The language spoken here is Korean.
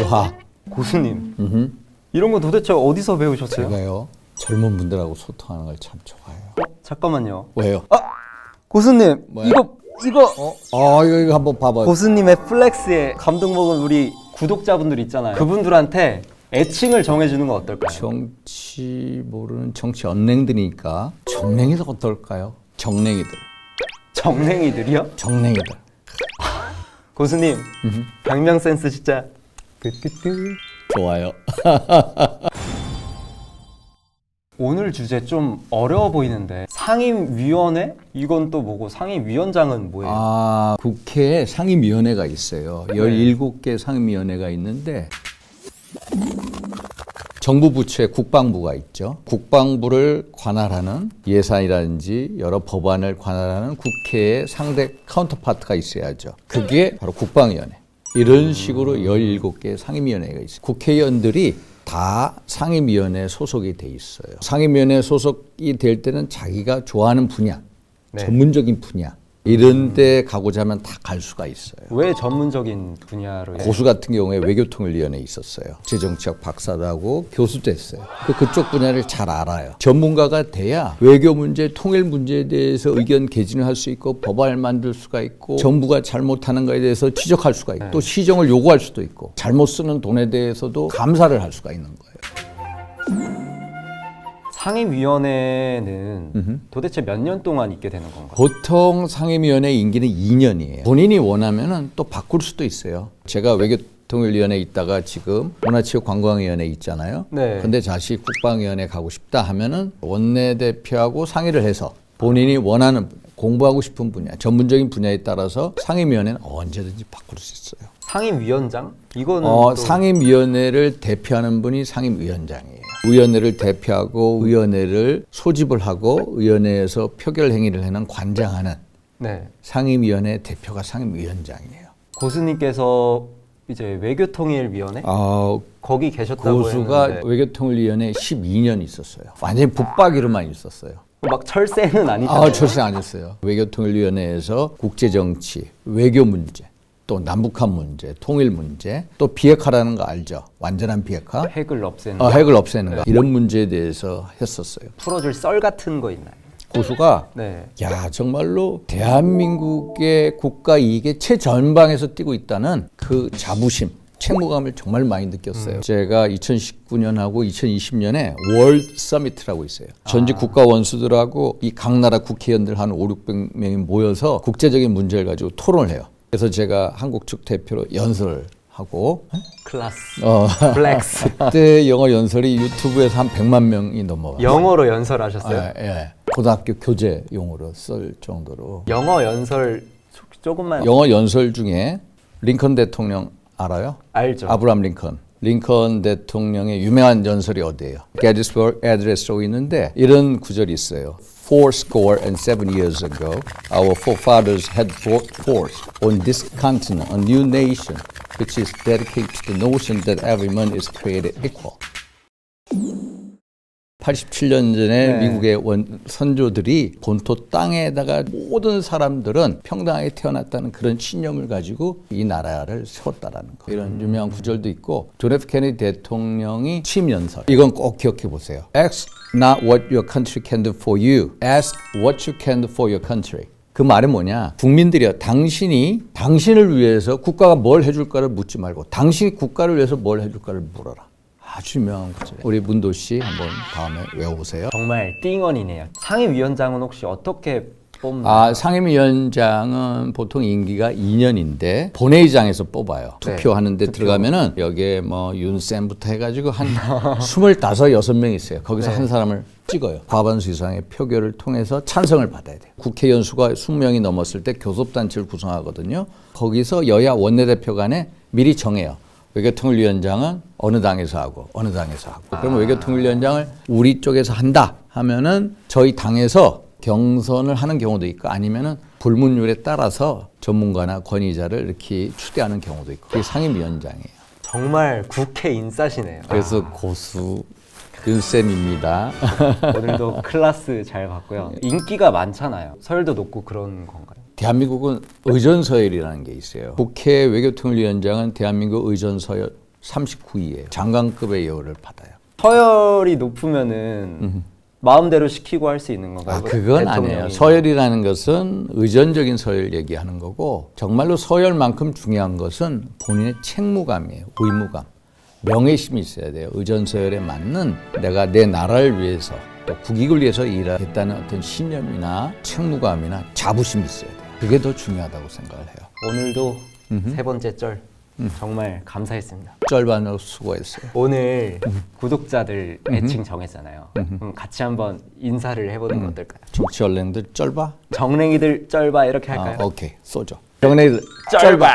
야, 고수님 음흠. 이런 거 도대체 어디서 배우셨어요? 제가요 젊은 분들하고 소통하는 걸 참 좋아해요. 어, 잠깐만요. 왜요? 고수님 뭐야? 이거 이거 어, 아 이거 이거 한번 봐봐 요. 고수님의 플렉스에 감동 먹은 우리 구독자분들 있잖아요. 그분들한테 애칭을 정해주는 건 어떨까요? 정치 모르는 정치 언냉들이니까 정냉이들 어떨까요? 정냉이들, 정냉이들이요? 정냉이들. 고수님 강명 센스 진짜 뚜뚜뚜. 좋아요. 오늘 주제 좀 어려워 보이는데 상임위원회? 이건 또 뭐고 상임위원장은 뭐예요? 아 국회에 상임위원회가 있어요. 17개 상임위원회가 있는데 정부 부처에 국방부가 있죠. 국방부를 관할하는 예산이라든지 여러 법안을 관할하는 국회의 상대 카운터파트가 있어야죠. 그게 바로 국방위원회. 이런 식으로 17개 상임위원회가 있어요. 국회의원들이 다 상임위원회에 소속이 돼 있어요. 상임위원회에 소속이 될 때는 자기가 좋아하는 분야, 네. 전문적인 분야 이런 데 가고자 하면 다 갈 수가 있어요. 왜 전문적인 분야로? 고수 같은 경우에 외교통일위원회에 있었어요. 재정치학 박사도 하고 교수도 했어요. 그 그쪽 분야를 잘 알아요. 전문가가 돼야 외교 문제, 통일 문제에 대해서 의견 개진을 할 수 있고 법안을 만들 수가 있고 정부가 잘못하는 것에 대해서 지적할 수가 있고 또 시정을 요구할 수도 있고 잘못 쓰는 돈에 대해서도 감사를 할 수가 있는 거예요. 상임위원회는 도대체 몇 년 동안 있게 되는 건가요? 보통 상임위원회 임기는 2년이에요. 본인이 원하면은 또 바꿀 수도 있어요. 제가 외교통일위원회에 있다가 지금 문화체육관광위원회에 있잖아요. 네. 근데 다시 국방위원회 가고 싶다 하면은 원내대표하고 상의를 해서 본인이 원하는 분야, 공부하고 싶은 분야, 전문적인 분야에 따라서 상임위원회는 언제든지 바꿀 수 있어요. 상임위원장? 이거는 어, 또 상임위원회를 대표하는 분이 상임위원장이에요. 위원회를 대표하고 위원회를 소집을 하고 위원회에서 표결 행위를 하는 관장하는 네. 상임위원회 대표가 상임위원장이에요. 고수님께서 이제 외교통일위원회 아, 거기 계셨다고 고수가 했는데 외교통일위원회 12년 있었어요. 완전히 붙박이로만 있었어요. 막 철새는 아니잖아요. 아, 철새 아니었어요. 외교통일위원회에서 국제정치, 외교 문제, 또 남북한 문제, 통일 문제, 또 비핵화라는 거 알죠? 완전한 비핵화, 핵을 없애는 어, 핵을 없애는 거 이런 문제에 대해서 했었어요. 풀어줄 썰 같은 거 있나요? 고수가 네. 야 정말로 대한민국의 국가 이익의 최전방에서 뛰고 있다는 그 자부심 책무감을 정말 많이 느꼈어요. 제가 2019년하고 2020년에 월드 서미트라고 있어요. 전직 국가 원수들하고 이 각 나라 국회의원들 한 5, 600명이 모여서 국제적인 문제를 가지고 토론을 해요. 그래서 제가 한국 측 대표로 연설을 하고 클라스. 어, 플렉스. 그때 영어 연설이 유튜브에서 한 100만 명이 넘어와요. 영어로 연설하셨어요? 아, 예. 고등학교 교재 용어로 쓸 정도로 영어 연설 조- 조금만 영어 연설 중에 링컨 대통령 알아요? 알죠. 아브라함 링컨. 링컨 대통령의 유명한 연설이 어디예요? Gettysburg Address라고 있는데 이런 구절이 있어요. Four score and seven years ago, our forefathers had brought forth on this continent a new nation, which is dedicated to the notion that every man is created equal. 87년 전에 네. 미국의 원, 선조들이 본토 땅에다가 모든 사람들은 평등하게 태어났다는 그런 신념을 가지고 이 나라를 세웠다라는 거. 이런 유명한 구절도 있고 존 F 케네디 대통령이 취임 연설. 이건 꼭 기억해 보세요. Ask not what your country can do for you. Ask what you can do for your country. 그 말은 뭐냐? 국민들이요. 당신이 당신을 위해서 국가가 뭘 해줄까를 묻지 말고 당신이 국가를 위해서 뭘 해줄까를 물어라. 아주 유명한 구절. 우리 문도 씨 한번 다음에 외워보세요. 정말 띵언이네요. 상임위원장은 혹시 어떻게 뽑나요? 아, 상임위원장은 보통 임기가 2년인데 본회의장에서 뽑아요. 네, 투표하는데 들어가면은 여기에 뭐 윤쌤부터 해가지고 한 25, 6명 있어요. 거기서 네. 한 사람을 찍어요. 과반수 이상의 표결을 통해서 찬성을 받아야 돼요. 국회의원 수가 20명이 넘었을 때 교섭단체를 구성하거든요. 거기서 여야 원내대표 간에 미리 정해요. 외교통일위원장은 어느 당에서 하고 어느 당에서 하고 그러면 외교통일위원장을 우리 쪽에서 한다 하면은 저희 당에서 경선을 하는 경우도 있고 아니면은 불문율에 따라서 전문가나 권위자를 이렇게 추대하는 경우도 있고 그게 상임위원장이에요. 정말 국회 인싸시네요. 그래서 고수 윤쌤입니다. 오늘도 클라스 잘 봤고요. 인기가 많잖아요. 서열도 높고 그런 건가요? 대한민국은 의전서열이라는 게 있어요. 국회 외교통일위원장은 대한민국 의전서열 39위에 장관급의 예우를 받아요. 서열이 높으면은 마음대로 시키고 할 수 있는 건가요? 아, 그건 대통령이? 아니에요. 서열이라는 것은 의전적인 서열 얘기하는 거고 정말로 서열만큼 중요한 것은 본인의 책무감이에요. 의무감. 명예심이 있어야 돼요. 의전 서열에 맞는 내가 내 나라를 위해서 또 국익을 위해서 일하겠다는 어떤 신념이나 책무감이나 자부심이 있어야 돼요. 그게 더 중요하다고 생각을 해요. 오늘도 세 번째 절 정말 감사했습니다. 쩔반으로 수고했어요. 오늘 구독자들 애칭 정했잖아요. 그럼 같이 한번 인사를 해보는 건 어떨까요? 정치 언론들 쩔바? 정랭이들 쩔바 이렇게 할까요? 아, 오케이. 쏘죠. 정례들 쩔바.